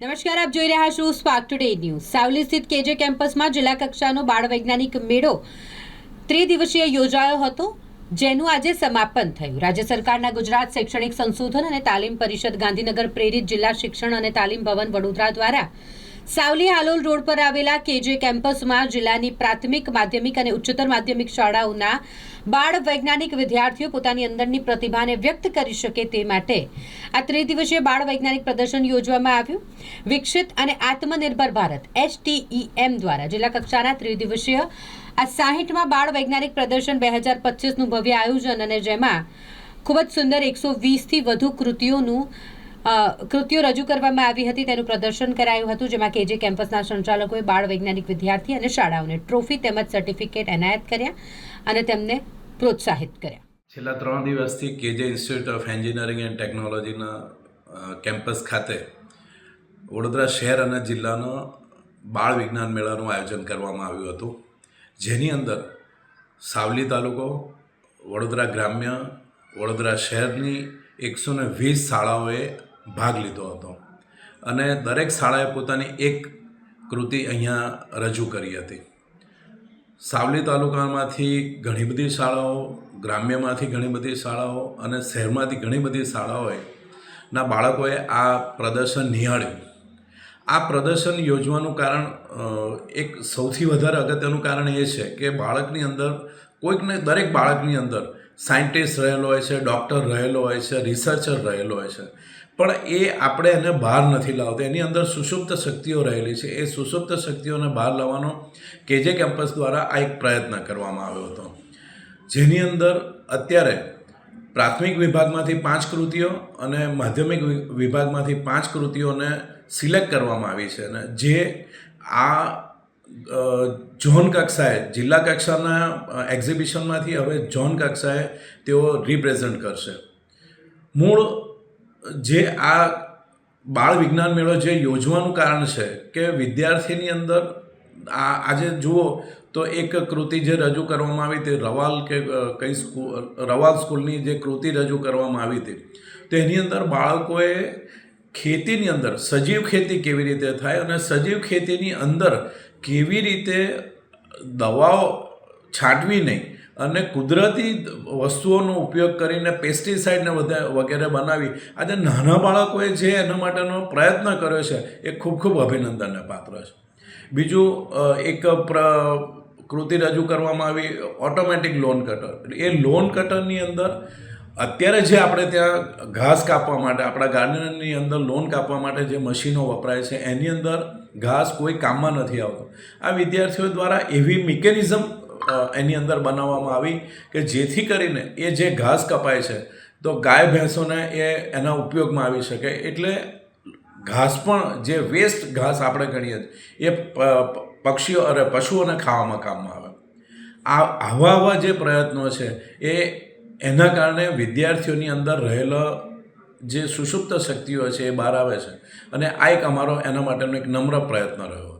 નમસ્કાર, આપ જોઈ રહ્યા છો સ્પાર્ક ટુડે ન્યૂઝ સાવલી સ્થિત કેજે કેમ્પસમાં જિલ્લા કક્ષાનો બાળ વૈજ્ઞાનિક મેળો ત્રિદિવસીય યોજાયો હતો, જેનું આજે સમાપન થયું. રાજ્ય સરકારના ગુજરાત શૈક્ષણિક સંશોધન અને તાલીમ પરિષદ ગાંધીનગર પ્રેરિત જિલ્લા શિક્ષણ અને તાલીમ ભવન વડોદરા દ્વારા સાવલી હાલોલ રોડ પર આવેલા કેજે કેમ્પસમાં જિલ્લાની પ્રાથમિક, માધ્યમિક અને ઉચ્ચતર માધ્યમિક શાળાઓના બાળ વૈજ્ઞાનિક વિદ્યાર્થીઓ પોતાની અંદરની પ્રતિભાને વ્યક્ત કરી શકે તે માટે આ ત્રિદિવસીય બાળ વૈજ્ઞાનિક પ્રદર્શન યોજવામાં આવ્યું. વિકસિત અને આત્મનિર્ભર ભારત એસટીઈએમ દ્વારા જિલ્લા કક્ષાના ત્રિદિવસીય આ સાહીઠમાં બાળ વૈજ્ઞાનિક પ્રદર્શન બે હજાર પચીસનું ભવ્ય આયોજન અને જેમાં ખૂબ જ સુંદર એકસો વીસથી વધુ કૃતિઓનું કૃતિઓ રજૂ કરવામાં આવી હતી, તેનું પ્રદર્શન કરાયું હતું, જેમાં કેજે કેમ્પસના સંચાલકોએ બાળ વૈજ્ઞાનિક વિદ્યાર્થી અને શાળાઓને ટ્રોફી તેમજ સર્ટિફિકેટ એનાયત કર્યા અને તેમને પ્રોત્સાહિત કર્યા. છેલ્લા ત્રણ દિવસથી KJ institute of engineering and ટેકનોલોજીના કેમ્પસ ખાતે વડોદરા શહેર અને જિલ્લાનો બાળ વિજ્ઞાન મેળાનું આયોજન કરવામાં આવ્યું હતું. જેની અંદર સાવલી તાલુકો, વડોદરા ગ્રામ્ય, વડોદરા શહેરની એકસો ને વીસ શાળાઓએ ભાગ લીધો હતો. અને દરેક શાળાએ પોતાની એક કૃતિ અહીંયા રજૂ કરી હતી. સાવલી તાલુકામાંથી ઘણી બધી શાળાઓ, ગ્રામ્યમાંથી ઘણી બધી શાળાઓ અને શહેરમાંથી ઘણી બધી શાળાઓએ ના બાળકોએ આ પ્રદર્શન નિહાળ્યું. આ પ્રદર્શન યોજવાનું કારણ એક સૌથી વધારે અગત્યનું કારણ એ છે કે બાળકની અંદર કોઈકને, દરેક બાળકની અંદર સાયન્ટિસ્ટ રહેલો હોય છે, ડૉક્ટર રહેલો હોય છે, રિસર્ચર રહેલો હોય છે. પણ એ આપણે એને બહાર નથી લાવતા. એની અંદર સુષુપ્ત શક્તિઓ રહેલી છે. એ સુષુપ્ત શક્તિઓને બહાર લાવવાનો કેજે કેમ્પસ દ્વારા આ એક પ્રયત્ન કરવામાં આવ્યો હતો. જેની અંદર અત્યારે પ્રાથમિક વિભાગમાંથી પાંચ કૃતિઓ અને માધ્યમિક વિભાગમાંથી પાંચ કૃતિઓને સિલેક્ટ કરવામાં આવી છે અને જે આ ઝોન કક્ષાએ જિલ્લા કક્ષાના એક્ઝિબિશનમાંથી હવે ઝોન કક્ષાએ તેઓ રિપ્રેઝન્ટ કરશે. મૂળ, જે આ બાળ વિજ્ઞાન મેળો જે યોજવાનું કારણ છે કે વિદ્યાર્થીની અંદર આ, આજે જુઓ તો એક કૃતિ જે રજૂ કરવામાં આવી તે રવાલ કે કઈ સ્કૂલ રવાલ સ્કૂલની જે કૃતિ રજૂ કરવામાં આવી હતી. તો એની અંદર બાળકોએ ખેતીની અંદર, સજીવ ખેતી કેવી રીતે થાય અને સજીવ ખેતીની અંદર કેવી રીતે દવાઓ છાંટવી નહીં અને કુદરતી વસ્તુઓનો ઉપયોગ કરીને પેસ્ટિસાઇડને વગેરે બનાવી. આજે નાના બાળકોએ જે એના માટેનો પ્રયત્ન કર્યો છે, એ ખૂબ ખૂબ અભિનંદનને પાત્ર છે. બીજું એક પ્ર, કૃતિ રજૂ કરવામાં આવી ઓટોમેટિક લોન કટર એ લોન કટરની અંદર અત્યારે જે આપણે ત્યાં ઘાસ કાપવા માટે, આપણા ગાર્ડનની અંદર લોન કાપવા માટે જે મશીનો વપરાય છે, એની અંદર ઘાસ કોઈ કામમાં નથી આવતો. આ વિદ્યાર્થીઓ દ્વારા એવી મિકેનિઝમ એની અંદર બનાવવામાં આવી કે જેથી કરીને એ જે ઘાસ કપાય છે, તો ગાય ભેંસોને એ એના ઉપયોગમાં આવી શકે. એટલે ઘાસ પણ, જે વેસ્ટ ઘાસ આપણે ગણીએ એ પક્ષીઓ અને પશુઓને ખાવામાં કામમાં આવે. આ આવા આવા જે પ્રયત્નો છે, એ એના કારણે વિદ્યાર્થીઓની અંદર રહેલો જે સુષુપ્ત શક્તિઓ છે એ બહાર આવે છે. અને આ એક અમારો એના માટેનો એક નમ્ર પ્રયત્ન રહ્યો.